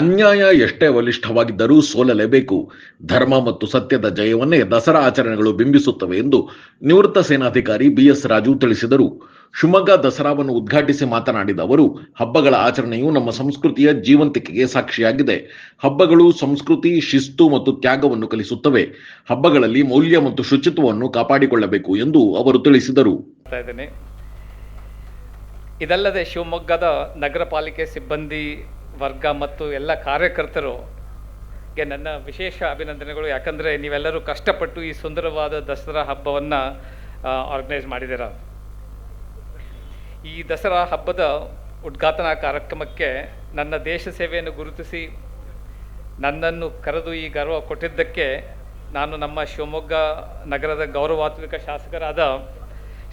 ಅನ್ಯಾಯ ಎಷ್ಟೇ ಬಲಿಷ್ಠವಾಗಿದ್ದರೂ ಸೋಲಲೇಬೇಕು. ಧರ್ಮ ಮತ್ತು ಸತ್ಯದ ಜಯವನ್ನೇ ದಸರಾ ಆಚರಣೆಗಳು ಬಿಂಬಿಸುತ್ತವೆ ಎಂದು ನಿವೃತ್ತ ಸೇನಾಧಿಕಾರಿ ಬಿಎಸ್ ರಾಜು ತಿಳಿಸಿದರು. ಶಿವಮೊಗ್ಗ ದಸರಾವನ್ನು ಉದ್ಘಾಟಿಸಿ ಮಾತನಾಡಿದ ಅವರು, ಹಬ್ಬಗಳ ಆಚರಣೆಯು ನಮ್ಮ ಸಂಸ್ಕೃತಿಯ ಜೀವಂತಿಕೆಗೆ ಸಾಕ್ಷಿಯಾಗಿದೆ. ಹಬ್ಬಗಳು ಸಂಸ್ಕೃತಿ, ಶಿಸ್ತು ಮತ್ತು ತ್ಯಾಗವನ್ನು ಕಲಿಸುತ್ತವೆ. ಹಬ್ಬಗಳಲ್ಲಿ ಮೌಲ್ಯ ಮತ್ತು ಶುಚಿತ್ವವನ್ನು ಕಾಪಾಡಿಕೊಳ್ಳಬೇಕು ಎಂದು ಅವರು ತಿಳಿಸಿದರು. ಇದಲ್ಲದೆ ಶಿವಮೊಗ್ಗದ ನಗರ ಪಾಲಿಕೆ ಸಿಬ್ಬಂದಿ ವರ್ಗ ಮತ್ತು ಎಲ್ಲ ಕಾರ್ಯಕರ್ತರು ಗೆ ನನ್ನ ವಿಶೇಷ ಅಭಿನಂದನೆಗಳು. ಯಾಕಂದರೆ ನೀವೆಲ್ಲರೂ ಕಷ್ಟಪಟ್ಟು ಈ ಸುಂದರವಾದ ದಸರಾ ಹಬ್ಬವನ್ನು ಆರ್ಗನೈಸ್ ಮಾಡಿದ್ದೀರ. ಈ ದಸರಾ ಹಬ್ಬದ ಉದ್ಘಾಟನಾ ಕಾರ್ಯಕ್ರಮಕ್ಕೆ ನನ್ನ ದೇಶ ಸೇವೆಯನ್ನು ಗುರುತಿಸಿ, ನನ್ನನ್ನು ಕರೆದು ಈ ಗೌರವ ಕೊಟ್ಟಿದ್ದಕ್ಕೆ ನಾನು ನಮ್ಮ ಶಿವಮೊಗ್ಗ ನಗರದ ಗೌರವಾತ್ಮಿಕ ಶಾಸಕರಾದ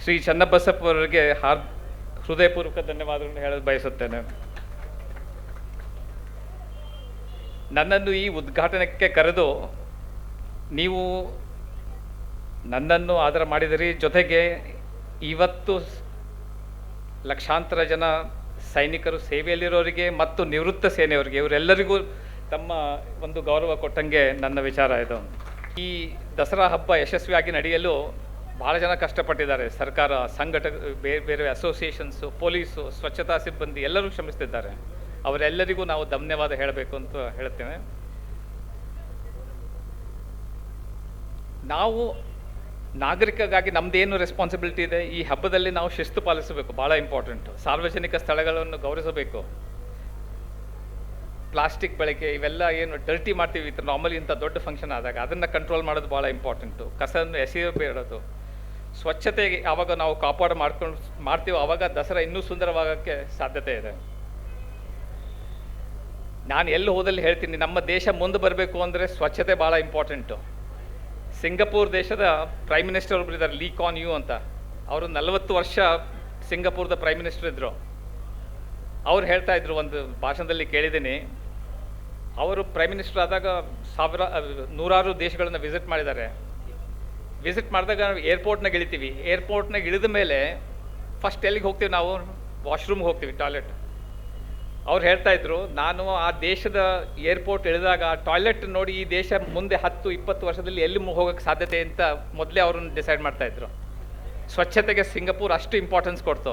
ಶ್ರೀ ಚನ್ನಬಸಪ್ಪ ಅವರಿಗೆ ಹಾರ್, ಹೃದಯಪೂರ್ವಕ ಧನ್ಯವಾದಗಳನ್ನು ಹೇಳಲು ಬಯಸುತ್ತೇನೆ. ನನ್ನನ್ನು ಈ ಉದ್ಘಾಟನೆಗೆ ಕರೆದು ನೀವು ನನ್ನನ್ನು ಆದರ ಮಾಡಿದಿರಿ. ಜೊತೆಗೆ ಇವತ್ತು ಲಕ್ಷಾಂತರ ಜನ ಸೈನಿಕರು ಸೇವೆಯಲ್ಲಿರೋರಿಗೆ ಮತ್ತು ನಿವೃತ್ತ ಸೇನೆಯವರಿಗೆ ಇವರೆಲ್ಲರಿಗೂ ತಮ್ಮ ಒಂದು ಗೌರವ ಕೊಟ್ಟಂಗೆ ನನ್ನ ವಿಚಾರ ಇದು. ಈ ದಸರಾ ಹಬ್ಬ ಯಶಸ್ವಿಯಾಗಿ ನಡೆಯಲು ಭಾಳ ಜನ ಕಷ್ಟಪಟ್ಟಿದ್ದಾರೆ. ಸರ್ಕಾರ ಸಂಘಟ ಬೇರೆ ಬೇರೆ ಅಸೋಸಿಯೇಷನ್ಸು ಪೊಲೀಸು, ಸ್ವಚ್ಛತಾ ಸಿಬ್ಬಂದಿ ಎಲ್ಲರೂ ಶ್ರಮಿಸ್ತಿದ್ದಾರೆ. ಅವರೆಲ್ಲರಿಗೂ ನಾವು ಧನ್ಯವಾದ ಹೇಳಬೇಕು ಅಂತ ಹೇಳ್ತೇನೆ. ನಾವು ನಾಗರಿಕಗಾಗಿ ನಮ್ಮದೇನು ರೆಸ್ಪಾನ್ಸಿಬಿಲಿಟಿ ಇದೆ? ಈ ಹಬ್ಬದಲ್ಲಿ ನಾವು ಶಿಸ್ತು ಪಾಲಿಸಬೇಕು ಭಾಳ ಇಂಪಾರ್ಟೆಂಟು ಸಾರ್ವಜನಿಕ ಸ್ಥಳಗಳನ್ನು ಗೌರವಿಸಬೇಕು. ಪ್ಲಾಸ್ಟಿಕ್ ಬಳಕೆ, ಇವೆಲ್ಲ ಏನು ಡರ್ಟಿ ಮಾಡ್ತೀವಿ ನಾರ್ಮಲಿ ಇಂಥ ದೊಡ್ಡ ಫಂಕ್ಷನ್ ಆದಾಗ ಅದನ್ನು ಕಂಟ್ರೋಲ್ ಮಾಡೋದು ಭಾಳ ಇಂಪಾರ್ಟೆಂಟು ಕಸವನ್ನು ಎಸೆಯಬೇಡೋದು ಸ್ವಚ್ಛತೆಗೆ ಯಾವಾಗ ನಾವು ಕಾಪಾಡು ಮಾಡ್ಕೊಂಡು, ಮಾಡ್ತೀವೋ ಆವಾಗ ದಸರಾ ಇನ್ನೂ ಸುಂದರವಾಗೋಕ್ಕೆ ಸಾಧ್ಯತೆ ಇದೆ. ನಾನು ಎಲ್ಲಿ ಹೋದಲ್ಲಿ ಹೇಳ್ತೀನಿ, ನಮ್ಮ ದೇಶ ಮುಂದೆ ಬರಬೇಕು ಅಂದರೆ ಸ್ವಚ್ಛತೆ ಭಾಳ ಇಂಪಾರ್ಟೆಂಟು ಸಿಂಗಪೂರ್ ದೇಶದ ಪ್ರೈಮ್ ಮಿನಿಸ್ಟರ್ ಒಬ್ರು ಇದ್ದಾರೆ ಲೀ ಕಾನ್ ಯು ಅಂತ. ಅವರು ನಲವತ್ತು ವರ್ಷ ಸಿಂಗಪೂರ್ದ ಪ್ರೈಮ್ ಮಿನಿಸ್ಟರ್ ಇದ್ದರು ಅವ್ರು ಹೇಳ್ತಾ ಇದ್ರು, ಒಂದು ಭಾಷಣದಲ್ಲಿ ಕೇಳಿದ್ದೀನಿ. ಅವರು ಪ್ರೈಮ್ ಮಿನಿಸ್ಟರ್ ಆದಾಗ ಸಾವಿರ, ನೂರಾರು ದೇಶಗಳನ್ನು ವಿಸಿಟ್ ಮಾಡಿದ್ದಾರೆ. ವಿಸಿಟ್ ಮಾಡಿದಾಗ ಏರ್ಪೋರ್ಟ್ನಾಗ ಇಳಿತೀವಿ ಏರ್ಪೋರ್ಟ್ನಾಗ ಇಳಿದ ಮೇಲೆ ಫಸ್ಟ್ ಎಲ್ಲಿಗೆ ಹೋಗ್ತೀವಿ ನಾವು? ವಾಶ್ರೂಮ್ಗೆ ಹೋಗ್ತೀವಿ ಟಾಯ್ಲೆಟ್ ಅವ್ರು ಹೇಳ್ತಾ ಇದ್ರು, ನಾನು ಆ ದೇಶದ ಏರ್ಪೋರ್ಟ್ ಇಳಿದಾಗ ಟಾಯ್ಲೆಟ್ ನೋಡಿ ಈ ದೇಶ ಮುಂದೆ ಹತ್ತು, ಇಪ್ಪತ್ತು ವರ್ಷದಲ್ಲಿ ಎಲ್ಲಿ ಹೋಗೋಕ್ಕೆ ಸಾಧ್ಯತೆ ಅಂತ ಮೊದಲೇ ಅವ್ರನ್ನ ಡಿಸೈಡ್ ಮಾಡ್ತಾ ಇದ್ರು. ಸ್ವಚ್ಛತೆಗೆ ಸಿಂಗಪೂರ್ ಅಷ್ಟು ಇಂಪಾರ್ಟೆನ್ಸ್ ಕೊಡ್ತು.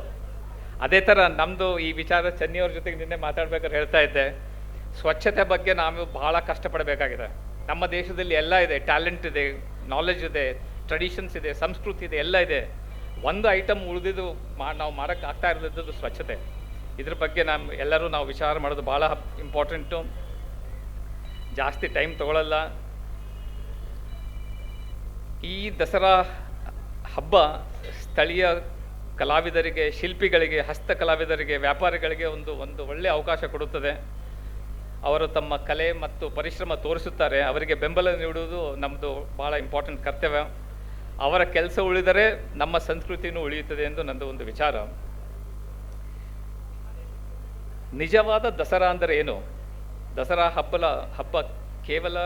ಅದೇ ಥರ ನಮ್ಮದು ಈ ವಿಚಾರ ಚೆನ್ನಿಯವ್ರ ಜೊತೆಗೆ ನಿನ್ನೆ ಮಾತಾಡ್ಬೇಕಾದ್ರೆ ಹೇಳ್ತಾ ಇದ್ದೆ, ಸ್ವಚ್ಛತೆ ಬಗ್ಗೆ ನಾವು ಬಹಳ ಕಷ್ಟಪಡಬೇಕಾಗಿದೆ. ನಮ್ಮ ದೇಶದಲ್ಲಿ ಎಲ್ಲ ಇದೆ ಟ್ಯಾಲೆಂಟ್ ಇದೆ ನಾಲೆಜ್ ಇದೆ ಟ್ರೆಡಿಷನ್ಸ್ ಇದೆ, ಸಂಸ್ಕೃತಿ ಇದೆ, ಎಲ್ಲ ಇದೆ. ಒಂದು ಐಟಮ್ ಉಳಿದಿದ್ದು ಮಾ, ನಾವು ಮಾರಕ್ಕೆ ಆಗ್ತಾ ಸ್ವಚ್ಛತೆ. ಇದ್ರ ಬಗ್ಗೆ ನಾವು ಎಲ್ಲರೂ ನಾವು ವಿಚಾರ ಮಾಡೋದು ಭಾಳ ಇಂಪಾರ್ಟೆಂಟು ಜಾಸ್ತಿ ಟೈಮ್ ತಗೊಳ್ಳಲ್ಲ ಈ ದಸರಾ ಹಬ್ಬ ಸ್ಥಳೀಯ ಕಲಾವಿದರಿಗೆ, ಶಿಲ್ಪಿಗಳಿಗೆ, ಹಸ್ತ ಕಲಾವಿದರಿಗೆ, ವ್ಯಾಪಾರಿಗಳಿಗೆ ಒಂದು ಒಂದು ಒಳ್ಳೆಯ ಅವಕಾಶ ಕೊಡುತ್ತದೆ. ಅವರು ತಮ್ಮ ಕಲೆ ಮತ್ತು ಪರಿಶ್ರಮ ತೋರಿಸುತ್ತಾರೆ. ಅವರಿಗೆ ಬೆಂಬಲ ನೀಡುವುದು ನಮ್ಮದು ಭಾಳ ಇಂಪಾರ್ಟೆಂಟ್ ಕರ್ತವ್ಯ. ಅವರ ಕೆಲಸ ಉಳಿದರೆ ನಮ್ಮ ಸಂಸ್ಕೃತಿನೂ ಉಳಿಯುತ್ತದೆ ಎಂದು ನನ್ನದು ಒಂದು ವಿಚಾರ. ನಿಜವಾದ ದಸರಾ ಅಂದರೆ ಏನು? ದಸರಾ ಹಬ್ಬಲ, ಹಬ್ಬ ಕೇವಲ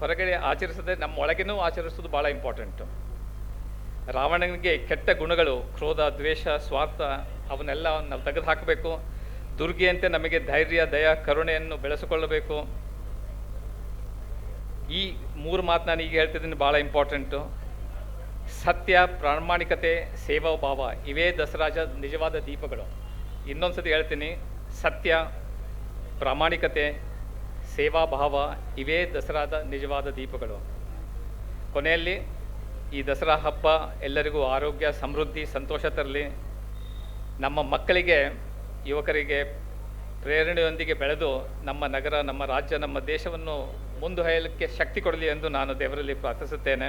ಹೊರಗಡೆ ಆಚರಿಸದೆ ನಮ್ಮ ಒಳಗೇನೂ ಆಚರಿಸೋದು ಭಾಳ ಇಂಪಾರ್ಟೆಂಟು ರಾವಣನಿಗೆ ಕೆಟ್ಟ ಗುಣಗಳು, ಕ್ರೋಧ, ದ್ವೇಷ, ಸ್ವಾರ್ಥ, ಅವನ್ನೆಲ್ಲ ನಾವು ತೆಗೆದು ಹಾಕಬೇಕು ದುರ್ಗೆಯಂತೆ ನಮಗೆ ಧೈರ್ಯ, ದಯ, ಕರುಣೆಯನ್ನು ಬೆಳೆಸಿಕೊಳ್ಳಬೇಕು. ಈ ಮೂರು ಮಾತು ನಾನು ಈಗ ಹೇಳ್ತಿದ್ದೀನಿ ಭಾಳ ಇಂಪಾರ್ಟೆಂಟು ಸತ್ಯ, ಪ್ರಾಮಾಣಿಕತೆ, ಸೇವಾ, ಭಾವ, ಇವೇ ದಸರಾಜ ನಿಜವಾದ ದೀಪಗಳು. ಇನ್ನೊಂದು ಸತಿ ಹೇಳ್ತೀನಿ ಸತ್ಯ, ಪ್ರಾಮಾಣಿಕತೆ ಸೇವಾ ಭಾವ ಇವೇ ದಸರಾದ ನಿಜವಾದ ದೀಪಗಳು. ಕೊನೆಯಲ್ಲಿ ಈ ದಸರಾ ಹಬ್ಬ ಎಲ್ಲರಿಗೂ ಆರೋಗ್ಯ, ಸಮೃದ್ಧಿ, ಸಂತೋಷ ತರಲಿ. ನಮ್ಮ ಮಕ್ಕಳಿಗೆ, ಯುವಕರಿಗೆ ಪ್ರೇರಣೆಯೊಂದಿಗೆ ಬೆಳೆದು ನಮ್ಮ ನಗರ, ನಮ್ಮ ರಾಜ್ಯ, ನಮ್ಮ ದೇಶವನ್ನು ಮುಂದುವರಿಯಲಿಕ್ಕೆ ಶಕ್ತಿ ಕೊಡಲಿ ಎಂದು ನಾನು ದೇವರಲ್ಲಿ ಪ್ರಾರ್ಥಿಸುತ್ತೇನೆ.